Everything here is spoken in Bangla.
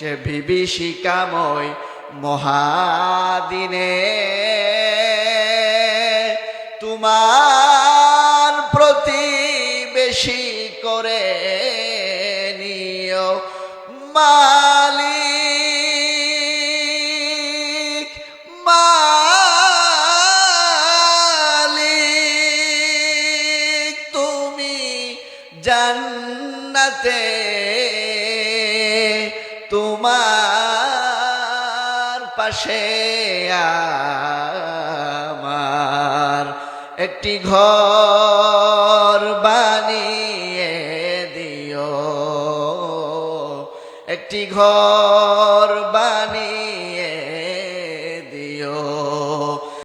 সে বিভীষিকাময় মহাদিনে। তোমার প্রতি বেশি করে নিও মালিক মালিক তুমি জান্নাতে তোমার পাশে আমার একটি ঘর বানিয়ে দিও। একটি ঘর